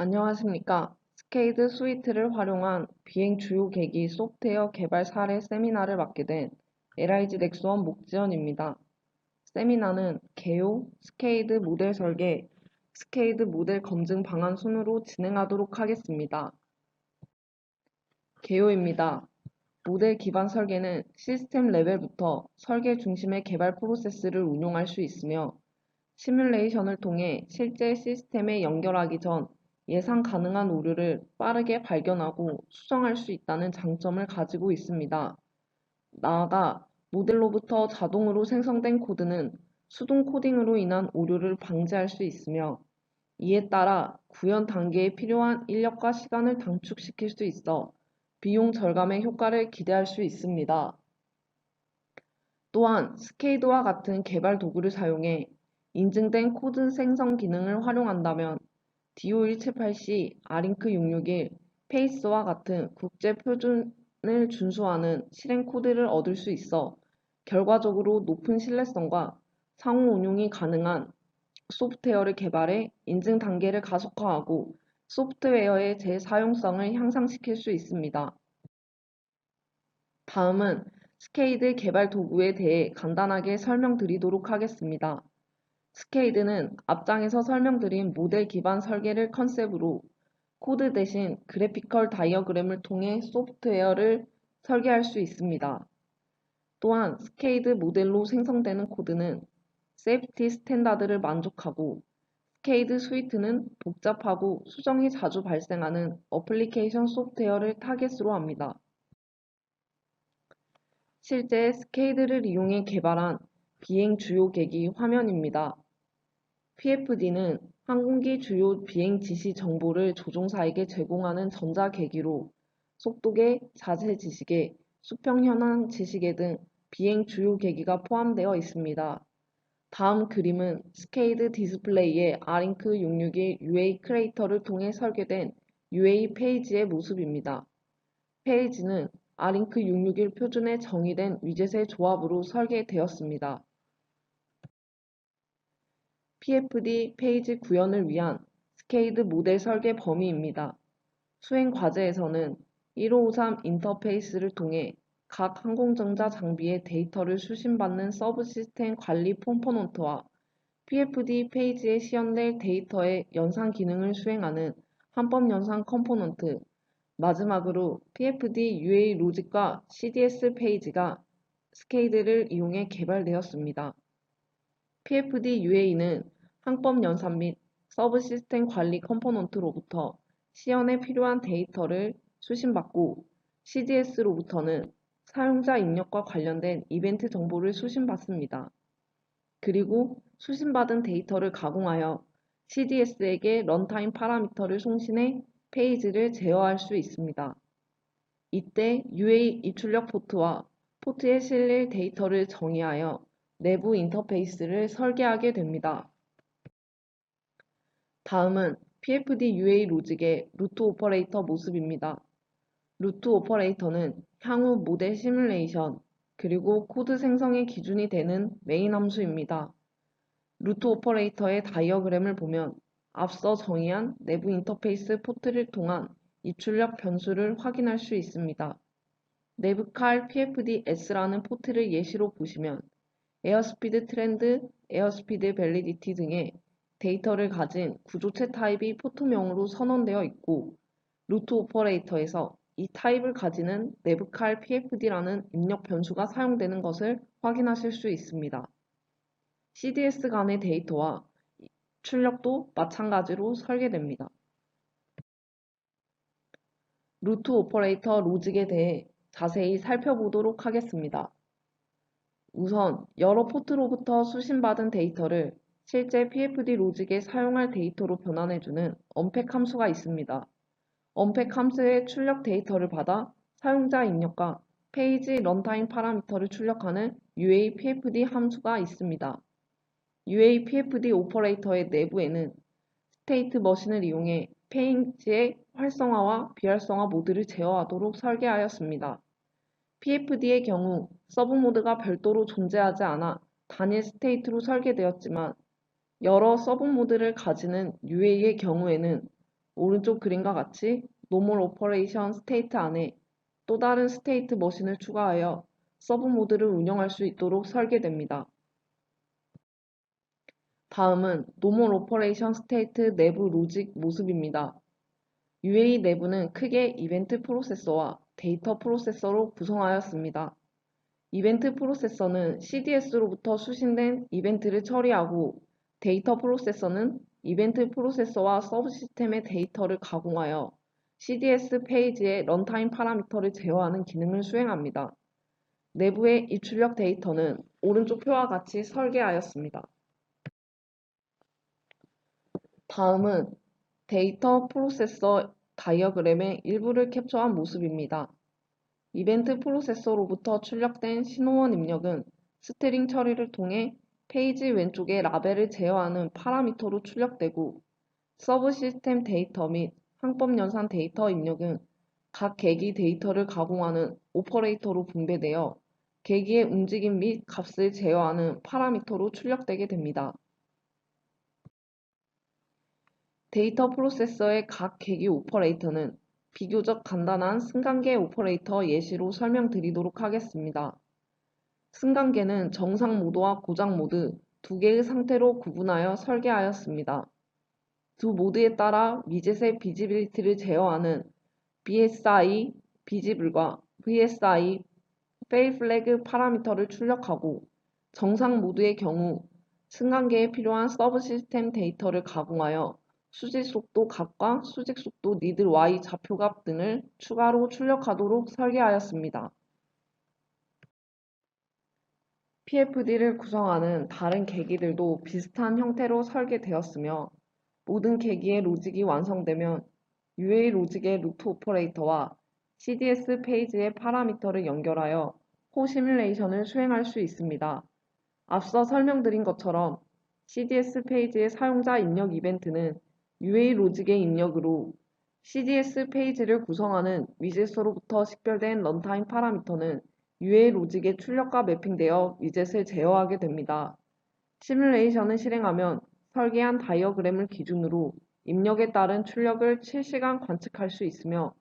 안녕하십니까. 스케이드 스위트를 활용한 비행 주요 계기 소프트웨어 개발 사례 세미나를 맡게 된 LIG 넥스원 목지연입니다. 세미나는 개요, 스케이드 모델 설계, 스케이드 모델 검증 방안 순으로 진행하도록 하겠습니다. 개요입니다. 모델 기반 설계는 시스템 레벨부터 설계 중심의 개발 프로세스를 운용할 수 있으며 시뮬레이션을 통해 실제 시스템에 연결하기 전 예상 가능한 오류를 빠르게 발견하고 수정할 수 있다는 장점을 가지고 있습니다. 나아가 모델로부터 자동으로 생성된 코드는 수동 코딩으로 인한 오류를 방지할 수 있으며 이에 따라 구현 단계에 필요한 인력과 시간을 단축시킬 수 있어 비용 절감의 효과를 기대할 수 있습니다. 또한 스케이드와 같은 개발 도구를 사용해 인증된 코드 생성 기능을 활용한다면 DO178C, 아링크 661, 페이스와 같은 국제 표준을 준수하는 실행 코드를 얻을 수 있어 결과적으로 높은 신뢰성과 상호 운용이 가능한 소프트웨어를 개발해 인증 단계를 가속화하고 소프트웨어의 재사용성을 향상시킬 수 있습니다. 다음은 스케이드 개발 도구에 대해 간단하게 설명드리도록 하겠습니다. 스케이드는 앞장에서 설명드린 모델 기반 설계를 컨셉으로 코드 대신 그래피컬 다이어그램을 통해 소프트웨어를 설계할 수 있습니다. 또한 스케이드 모델로 생성되는 코드는 세이프티 스탠다드를 만족하고 스케이드 스위트는 복잡하고 수정이 자주 발생하는 어플리케이션 소프트웨어를 타겟으로 합니다. 실제 스케이드를 이용해 개발한 비행 주요 계기 화면입니다. PFD는 항공기 주요 비행 지시 정보를 조종사에게 제공하는 전자계기로 속도계, 자세 지시계, 수평 현황 지시계 등 비행 주요 계기가 포함되어 있습니다. 다음 그림은 스케이드 디스플레이의 아링크 661 UA 크레이터를 통해 설계된 UA 페이지의 모습입니다. 페이지는 아링크 661 표준에 정의된 위젯의 조합으로 설계되었습니다. PFD 페이지 구현을 위한 스케이드 모델 설계 범위입니다. 수행 과제에서는 1553 인터페이스를 통해 각 항공전자 장비의 데이터를 수신받는 서브 시스템 관리 콤포넌트와 PFD 페이지에 시연될 데이터의 연산 기능을 수행하는 한법 연산 컴포넌트, 마지막으로 PFD UA 로직과 CDS 페이지가 스케이드를 이용해 개발되었습니다. PFD UA는 항법 연산 및 서브 시스템 관리 컴포넌트로부터 시연에 필요한 데이터를 수신받고 CDS로부터는 사용자 입력과 관련된 이벤트 정보를 수신받습니다. 그리고 수신받은 데이터를 가공하여 CDS에게 런타임 파라미터를 송신해 페이지를 제어할 수 있습니다. 이때 UA 입출력 포트와 포트에 실릴 데이터를 정의하여 내부 인터페이스를 설계하게 됩니다. 다음은 PFD UA 로직의 루트 오퍼레이터 모습입니다. 루트 오퍼레이터는 향후 모델 시뮬레이션 그리고 코드 생성의 기준이 되는 메인 함수입니다. 루트 오퍼레이터의 다이어그램을 보면 앞서 정의한 내부 인터페이스 포트를 통한 입출력 변수를 확인할 수 있습니다. 내부칼 PFD-S라는 포트를 예시로 보시면 에어스피드 트렌드, 에어스피드 밸리디티 등의 데이터를 가진 구조체 타입이 포트명으로 선언되어 있고 루트 오퍼레이터에서 이 타입을 가지는 내부칼 PFD라는 입력 변수가 사용되는 것을 확인하실 수 있습니다. CDS 간의 데이터와 출력도 마찬가지로 설계됩니다. 루트 오퍼레이터 로직에 대해 자세히 살펴보도록 하겠습니다. 우선 여러 포트로부터 수신받은 데이터를 실제 PFD 로직에 사용할 데이터로 변환해주는 언팩 함수가 있습니다. 언팩 함수의 출력 데이터를 받아 사용자 입력과 페이지 런타임 파라미터를 출력하는 UA PFD 함수가 있습니다. UA PFD 오퍼레이터의 내부에는 스테이트 머신을 이용해 페이지의 활성화와 비활성화 모드를 제어하도록 설계하였습니다. PFD의 경우 서브 모드가 별도로 존재하지 않아 단일 스테이트로 설계되었지만 여러 서브 모드를 가지는 UA의 경우에는 오른쪽 그림과 같이 노멀 오퍼레이션 스테이트 안에 또 다른 스테이트 머신을 추가하여 서브 모드를 운영할 수 있도록 설계됩니다. 다음은 노멀 오퍼레이션 스테이트 내부 로직 모습입니다. UAE 내부는 크게 이벤트 프로세서와 데이터 프로세서로 구성하였습니다. 이벤트 프로세서는 CDS로부터 수신된 이벤트를 처리하고 데이터 프로세서는 이벤트 프로세서와 서브 시스템의 데이터를 가공하여 CDS 페이지의 런타임 파라미터를 제어하는 기능을 수행합니다. 내부의 입출력 데이터는 오른쪽 표와 같이 설계하였습니다. 다음은 데이터 프로세서 다이어그램의 일부를 캡처한 모습입니다. 이벤트 프로세서로부터 출력된 신호원 입력은 스트링 처리를 통해 페이지 왼쪽의 라벨을 제어하는 파라미터로 출력되고 서브 시스템 데이터 및 항법 연산 데이터 입력은 각 계기 데이터를 가공하는 오퍼레이터로 분배되어 계기의 움직임 및 값을 제어하는 파라미터로 출력되게 됩니다. 데이터 프로세서의 각 계기 오퍼레이터는 비교적 간단한 승관계 오퍼레이터 예시로 설명드리도록 하겠습니다. 승관계는 정상 모드와 고장 모드 두 개의 상태로 구분하여 설계하였습니다. 두 모드에 따라 미제세 비지빌리티를 제어하는 BSI 비지블과 VSI 페일 플래그 파라미터를 출력하고 정상 모드의 경우 승관계에 필요한 서브 시스템 데이터를 가공하여 수직 속도 값과 수직 속도 니들 y 좌표값 등을 추가로 출력하도록 설계하였습니다. PFD를 구성하는 다른 계기들도 비슷한 형태로 설계되었으며 모든 계기의 로직이 완성되면 UA 로직의 루트 오퍼레이터와 CDS 페이지의 파라미터를 연결하여 호 시뮬레이션을 수행할 수 있습니다. 앞서 설명드린 것처럼 CDS 페이지의 사용자 입력 이벤트는 UA 로직의 입력으로 CDS 페이지를 구성하는 위젯으로부터 식별된 런타임 파라미터는 UA 로직의 출력과 매핑되어 위젯을 제어하게 됩니다. 시뮬레이션을 실행하면 설계한 다이어그램을 기준으로 입력에 따른 출력을 실시간 관측할 수 있으며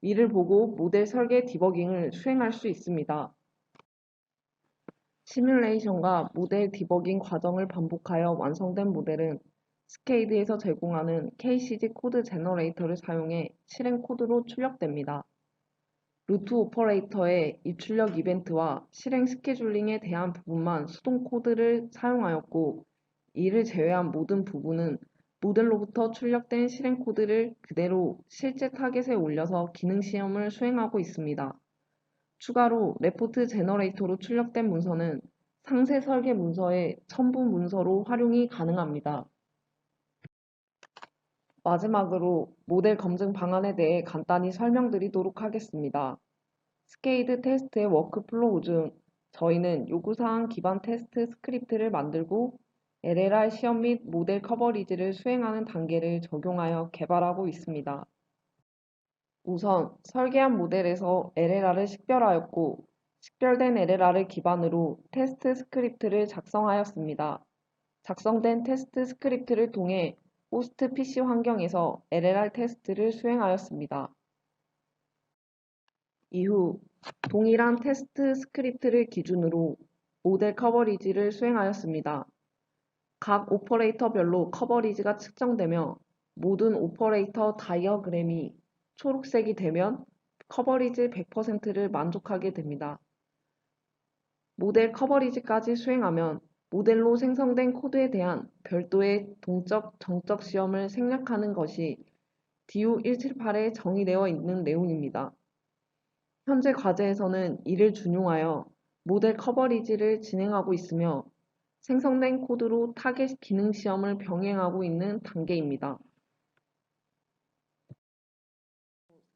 이를 보고 모델 설계 디버깅을 수행할 수 있습니다. 시뮬레이션과 모델 디버깅 과정을 반복하여 완성된 모델은 스케이드에서 제공하는 KCG 코드 제너레이터를 사용해 실행 코드로 출력됩니다. 루트 오퍼레이터의 입출력 이벤트와 실행 스케줄링에 대한 부분만 수동 코드를 사용하였고 이를 제외한 모든 부분은 모델로부터 출력된 실행 코드를 그대로 실제 타겟에 올려서 기능 시험을 수행하고 있습니다. 추가로 레포트 제너레이터로 출력된 문서는 상세 설계 문서의 첨부 문서로 활용이 가능합니다. 마지막으로 모델 검증 방안에 대해 간단히 설명드리도록 하겠습니다. 스케이드 테스트의 워크플로우 중 저희는 요구사항 기반 테스트 스크립트를 만들고 LLR 시험 및 모델 커버리지를 수행하는 단계를 적용하여 개발하고 있습니다. 우선 설계한 모델에서 LLR을 식별하였고 식별된 LLR을 기반으로 테스트 스크립트를 작성하였습니다. 작성된 테스트 스크립트를 통해 호스트 PC 환경에서 LLR 테스트를 수행하였습니다. 이후 동일한 테스트 스크립트를 기준으로 모델 커버리지를 수행하였습니다. 각 오퍼레이터별로 커버리지가 측정되며 모든 오퍼레이터 다이어그램이 초록색이 되면 커버리지 100%를 만족하게 됩니다. 모델 커버리지까지 수행하면 모델로 생성된 코드에 대한 별도의 동적, 정적 시험을 생략하는 것이 DU 178에 정의되어 있는 내용입니다. 현재 과제에서는 이를 준용하여 모델 커버리지를 진행하고 있으며 생성된 코드로 타겟 기능 시험을 병행하고 있는 단계입니다.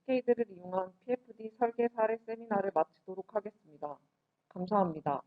스케이드를 이용한 PFD 설계 사례 세미나를 마치도록 하겠습니다. 감사합니다.